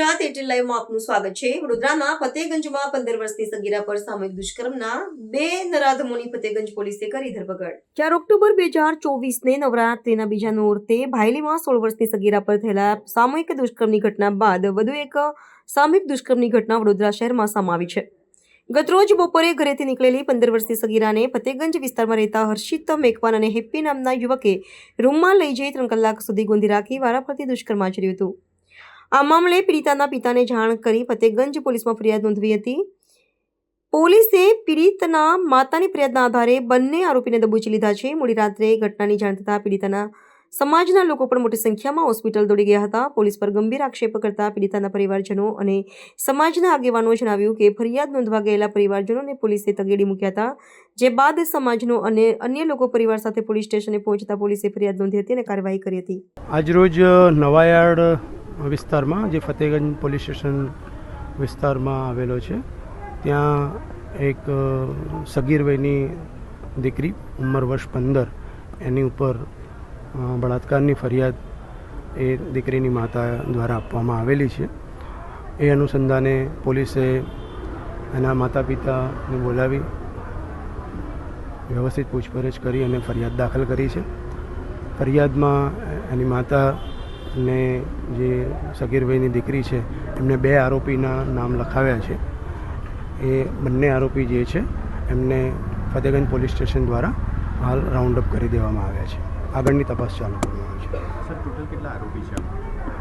Gujarat eighteen લાઈવમાં આપનું સ્વાગત છે. વડોદરાના ફતેગંજમાં પંદર વર્ષની સગીરા પર સામૂહિક દુષ્કર્મના બે નરાધમોની ફતેગંજ પોલીસે કરી ધરપકડ. ચાર ઓક્ટોબર બે હજાર ચોવીસને નવરાત્રિના બીજા નોરતે ભાયલીમાં સોળ વર્ષની સગીરા પર થયેલા સામૂહિક દુષ્કર્મની ઘટના બાદ વધુ એક સામૂહિક દુષ્કર્મની ઘટના વડોદરા શહેરમાં સામે આવી છે. ગતરોજ બપોરે ઘરેથી નીકળેલી પંદર વર્ષની સગીરાને ફતેગંજ વિસ્તારમાં રહેતા હર્ષિત મેકવાન અને હેપ્પી નામના યુવકે રૂમમાં લઈ જઈ ત્રણ કલાક સુધી ગોંધી રાખી વારાફરતી દુષ્કર્મ આચર્યું હતું. આ મામલે પીડિતાના પિતાને જાણ કરી ફતેગંજ પોલીસમાં ફરિયાદ નોંધવી હતી. પોલીસે પીડિતના માતાની ફરિયાદના આધારે બંને આરોપીને દબોચી લીધા છે. મોડી રાત્રે ઘટનાની જાણ થતાં પીડિતાના સમાજના લોકો પણ મોટી સંખ્યામાં હોસ્પિટલ દોડી ગયા હતા. પોલીસ પર ગંભીર આક્ષેપ કરતા પીડિતાના પરિવારજનો અને સમાજના આગેવાનો જણાવ્યું કે ફરિયાદ નોંધવા ગયેલા પરિવારજનોને પોલીસે તગેડી મૂક્યા હતા, જે બાદ સમાજનો અને અન્ય લોકો પરિવાર સાથે પોલીસ સ્ટેશને પહોંચતા પોલીસે ફરિયાદ નોંધી હતી અને કાર્યવાહી કરી હતી. આજરોજ નવાયાર્ડ વિસ્તારમાં જે ફતેગંજ પોલીસ સ્ટેશન વિસ્તારમાં આવેલો છે ત્યાં એક અ, સગીર વયની દીકરી ઉંમર વર્ષ પંદર એની ઉપર બળાત્કારની ફરિયાદ એ દીકરીની માતા દ્વારા આપવામાં આવેલી છે. એ અનુસંધાને પોલીસે એના માતા પિતાને બોલાવી વ્યવસ્થિત પૂછપરછ કરી અને ફરિયાદ દાખલ કરી છે. ફરિયાદમાં એની માતાને જે સગીરભાઈની દીકરી છે એમને બે આરોપીના નામ લખાવ્યા છે. એ બંને આરોપી જે છે એમને ફતેગંજ પોલીસ સ્ટેશન દ્વારા હાલ રાઉન્ડ અપ કરી દેવામાં આવ્યા છે. આગળની તપાસ ચાલુ કરવામાં આવી છે. ટોટલ કેટલા આરોપી છે?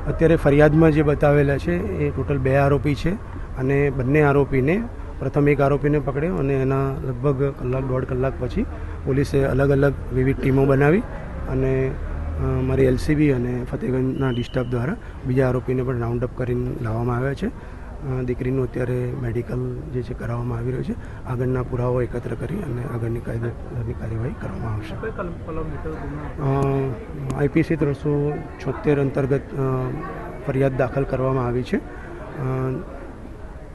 અત્યારે ફરિયાદમાં જે બતાવેલા છે એ ટોટલ બે આરોપી છે અને બંને આરોપીને પ્રથમ એક આરોપીને પકડ્યો અને એના લગભગ કલાક દોઢ કલાક પછી પોલીસે અલગ અલગ વિવિધ ટીમો બનાવી અને મારી એલસીબી અને ફતેહગંજના ડિસ્ટર્બ દ્વારા બીજા આરોપીને પણ રાઉન્ડ અપ કરીને લાવવામાં આવ્યા છે. દીકરીનું અત્યારે મેડિકલ જે છે કરાવવામાં આવી રહ્યું છે. આગળના પુરાવો એકત્ર કરી અને આગળની કાયદાની કાર્યવાહી કરવામાં આવશે. આઈપીસી ત્રણસો છોતેર અંતર્ગત ફરિયાદ દાખલ કરવામાં આવી છે.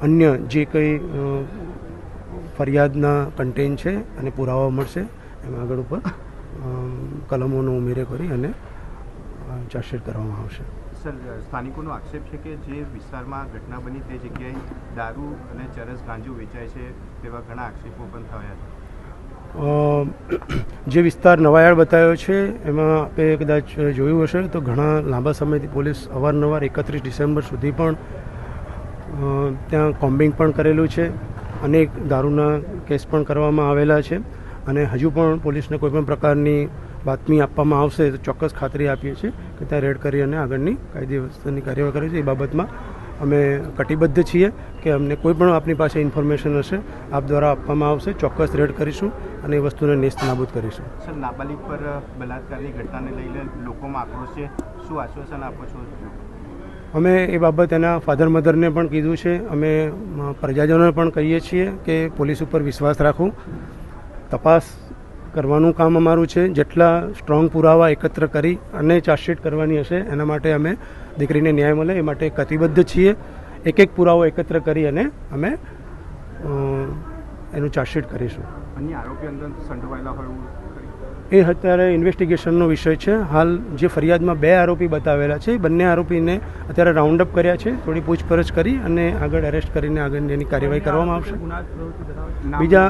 અન્ય જે કંઈ ફરિયાદના કન્ટેન છે અને પુરાવા મળશે એમાં આગળ ઉપર કલમોનો ઉમેરે કરી અને ચાર્જશીટ કરવામાં આવશે. સર સ્થાનિકોનો આક્ષેપ છે કે જે વિસ્તારમાં ઘટના બની તે જગ્યાએ દારૂ અને ચરસ ગાંજો વેચાય છે તેવા ઘણા આક્ષેપો પણ થયા છે. જે વિસ્તાર નવાયાળ બતાવ્યો છે એમાં આપે કદાચ જોયું હશે તો ઘણા લાંબા સમયથી પોલીસ અવારનવાર એકત્રીસ ડિસેમ્બર સુધી પણ ત્યાં કોમ્બિંગ પણ કરેલું છે. અનેક દારૂના કેસ પણ કરવામાં આવેલા છે. અને હજુ પણ પોલીસને કોઈપણ પ્રકારની બાતમી આપવામાં આવશે તો ચોક્કસ ખાતરી આપીએ છીએ કે ત્યાં રેડ કરી અને આગળની કાયદેસરની કાર્યવાહી કરી છે. એ બાબતમાં અમે કટિબદ્ધ છીએ કે અમને કોઈ પણ આપની પાસે ઇન્ફોર્મેશન હશે આપ દ્વારા આપવામાં આવશે ચોક્કસ રેડ કરીશું અને એ વસ્તુને નેસ્ત નાબૂદ કરીશું. સર નાબાલિગ પર બલાત્કારની ઘટનાને લઈને લોકોમાં આક્રોશ છે. શું આશ્વાસન આપો છો? અમે એ બાબત એના ફાધર મધરને પણ કીધું છે. અમે પ્રજાજનોને પણ કહીએ છીએ કે પોલીસ ઉપર વિશ્વાસ રાખો. તપાસ કરવાનું કામ અમારું છે. જેટલા સ્ટ્રોંગ પુરાવા એકત્ર કરી અને ચાર્જશીટ કરવાની હશે એના માટે અમે દીકરીને ન્યાય મળે. એ માટે કતિબદ્ધ છીએ. એક એક પુરાવો એકત્ર કરી અને અમે એનું ચાર્જશીટ કરીશું. અન્ય આરોપી અંદર સંડોવાયેલા હોય એ અત્યારે ઇન્વેસ્ટિગેશનનો વિષય છે. હાલ જે ફરિયાદમાં બે આરોપી બતાવેલા છે. બંને આરોપીને અત્યારે રાઉન્ડ અપ કર્યા છે. થોડી પૂછપરછ કરી અને આગળ એરેસ્ટ કરીને આગળ એની કાર્યવાહી કરવામાં આવશે. બીજા?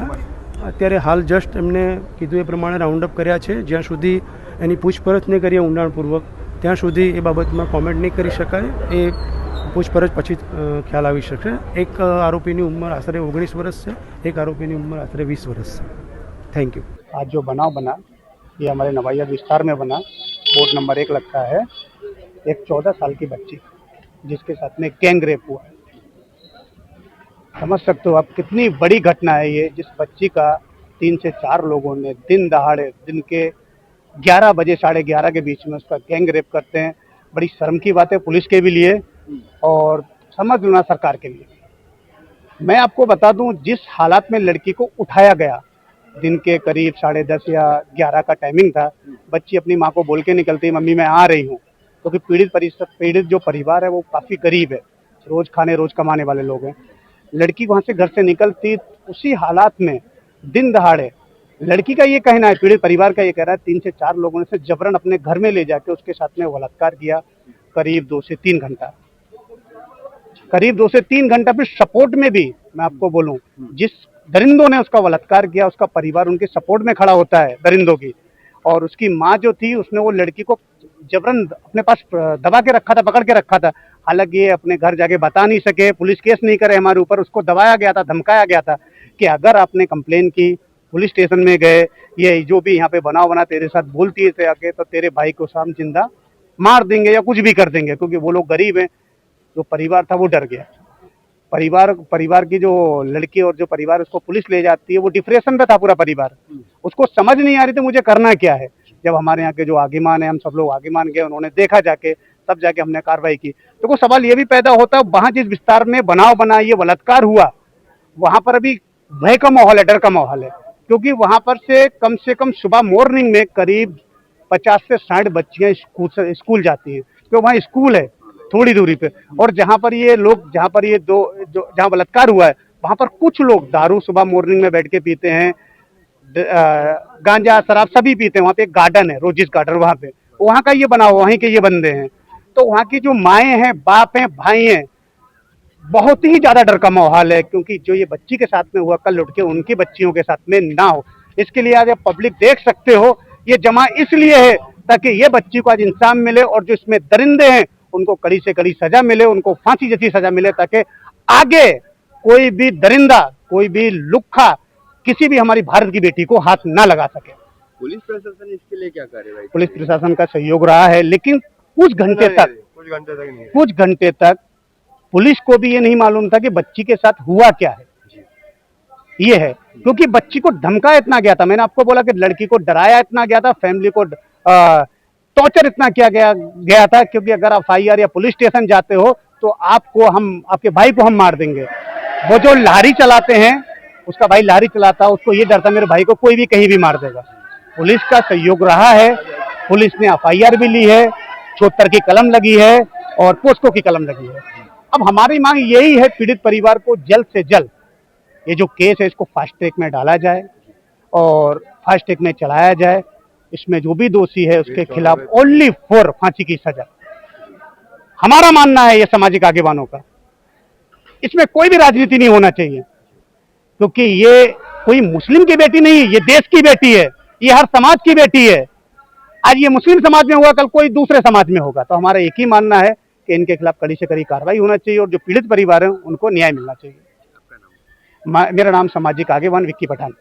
અત્યારે હાલ જસ્ટ એમને કીધું એ પ્રમાણે રાઉન્ડ અપ કર્યા છે જ્યાં સુધી એની પૂછપરછ નહીં કરીએ ઊંડાણપૂર્વક ત્યાં સુધી એ બાબતમાં કોમેન્ટ નહીં કરી શકાય એ પૂછપરછ પછી જ, અ, ખ્યાલ આવી શકશે એક અ, આરોપીની ઉંમર આશરે ઓગણીસ વર્ષ છે એક આરોપીની ઉંમર આશરે વીસ વર્ષ છે થેન્ક યુ आज जो बनाव बना ये हमारे नवाइया विस्तार में बना बोर्ड नंबर एक लगता है एक चौदह साल की बच्ची जिसके साथ में गैंग रेप हुआ है समझ सकते हो आप कितनी बड़ी घटना है ये, जिस बच्ची का तीन से चार लोगों ने दिन दहाड़े, दिन के ग्यारह बजे, साढ़े ग्यारह के बीच में उसका गैंग रेप करते हैं। बड़ी शर्म की बात है पुलिस के भी लिए और समझ लो ना सरकार के लिए। मैं आपको बता दूँ, जिस हालात में लड़की को उठाया गया, दिन के करीब साढ़े दस या ग्यारह का टाइमिंग था, बच्ची अपनी माँ को बोल के निकलती, मम्मी, मैं आ रही हूँ। क्योंकि तो पीड़ित परिसर पीड़ित जो परिवार है, वो काफ़ी गरीब है। रोज खाने, रोज कमाने वाले लोग हैं। लड़की वहाँ से घर से निकलती उसी हालात में दिन दहाड़े, लड़की का ये कहना है, पीड़ित परिवार का ये कह रहा है, तीन से चार लोगों ने से जबरन अपने घर में ले जाके उसके साथ में बलात्कार किया, करीब दो से तीन घंटा। करीब दो से तीन घंटा फिर सपोर्ट में भी, मैं आपको बोलूँ, जिस दरिंदों ने उसका बलात्कार किया, उसका परिवार उनके सपोर्ट में खड़ा होता है दरिंदों की। और उसकी माँ जो थी, उसने वो लड़की को जबरन अपने पास दबा के रखा था, पकड़ के रखा था। हालाँकि ये अपने घर जाके बता नहीं सके पुलिस केस नहीं करे हमारे ऊपर उसको दबाया गया था धमकाया गया था कि अगर आपने कंप्लेन की पुलिस स्टेशन में गए ये जो भी यहाँ पे बनाव बना तेरे साथ बोलती है आके तो तेरे भाई को शाम ज़िंदा मार देंगे या कुछ भी कर देंगे क्योंकि वो लोग गरीब हैं। जो परिवार था वो डर गया। परिवार परिवार की जो लड़की और जो परिवार उसको पुलिस ले जाती है वो डिप्रेशन में था पूरा परिवार। उसको समझ नहीं आ रही थी मुझे करना क्या है? जब हमारे यहाँ के जो आगेमान है हम सब लोग आगेमान गए उन्होंने देखा जाके तब जाके हमने कार्रवाई की। तो वो सवाल ये भी पैदा होता है, वहाँ जिस विस्तार में बनाव बना, ये बलात्कार हुआ, वहाँ पर अभी भय का माहौल है, डर का माहौल है। क्योंकि वहाँ पर से कम से कम सुबह मॉर्निंग में करीब पचास से साठ बच्चियाँ स्कूल स्कूल जाती हैं। तो वहाँ स्कूल है, थोड़ी दूरी पे। और जहाँ पर ये लोग, जहाँ पर ये दो, जो, जहाँ बलात्कार हुआ है, वहाँ पर कुछ लोग दारू सुबह मॉर्निंग में बैठ के पीते हैं गांजा, शराब सभी पीते हैं। वहाँ पे एक गार्डन है रोजिस गार्डन वहाँ पे। वहाँ का ये बना हुआ वहीं के ये बंदे हैं। तो वहाँ की जो माएँ हैं बाप हैं भाई हैं बहुत ही ज़्यादा डर का माहौल है क्योंकि जो ये बच्ची के साथ में हुआ कल उठ के उनकी बच्चियों के साथ में ना हो। इसके लिए आज आप पब्लिक देख सकते हो ये जमा इसलिए है ताकि ये बच्ची को आज इंसाफ मिले और जो इसमें दरिंदे हैं उनको कड़ी से कड़ी सजा मिले उनको फांसी जैसी सजा मिले ताकि आगे कोई भी दरिंदा कोई भी लुक्खा किसी भी हमारी भारत की बेटी को हाथ ना लगा सके। पुलिस प्रशासन इसके लिए क्या कार्रवाई पुलिस प्रशासन का सहयोग रहा है लेकिन कुछ घंटे तक कुछ घंटे तक नहीं कुछ घंटे तक पुलिस को भी ये नहीं मालूम था कि बच्ची के साथ हुआ क्या है। ये है क्योंकि बच्ची को धमकाया इतना गया था मैंने आपको बोला कि लड़की को डराया इतना गया था फैमिली को टॉर्चर इतना किया गया गया था क्योंकि अगर आप आई या पुलिस स्टेशन जाते हो तो आपको हम आपके भाई को हम मार देंगे। वो जो लारी चलाते हैं उसका भाई लारी चलाता उसको ये डर था मेरे भाई को कोई भी कहीं भी मार देगा। पुलिस का सहयोग रहा है पुलिस ने एफआईआर भी ली है छोहत्तर की कलम लगी है और पोस्को की कलम लगी है। अब हमारी मांग यही है पीड़ित परिवार को जल्द से जल्द ये जो केस है इसको फास्ट ट्रैक में डाला जाए और फास्ट ट्रैक में चलाया जाए। इसमें जो भी दोषी है उसके खिलाफ ओनली फोर फांसी की सजा। हमारा मानना है ये सामाजिक आगेवानों का। इसमें कोई भी राजनीति नहीं होना चाहिए क्योंकि ये कोई मुस्लिम की बेटी नहीं है ये देश की बेटी है ये हर समाज की बेटी है। आज ये मुस्लिम समाज में हुआ, कल कोई दूसरे समाज में होगा। तो हमारा एक ही मानना है कि इनके खिलाफ कड़ी से कड़ी कार्रवाई होना चाहिए और जो पीड़ित परिवार हैं, उनको न्याय मिलना चाहिए। मेरा नाम सामाजिक आगेवान विक्की पठान।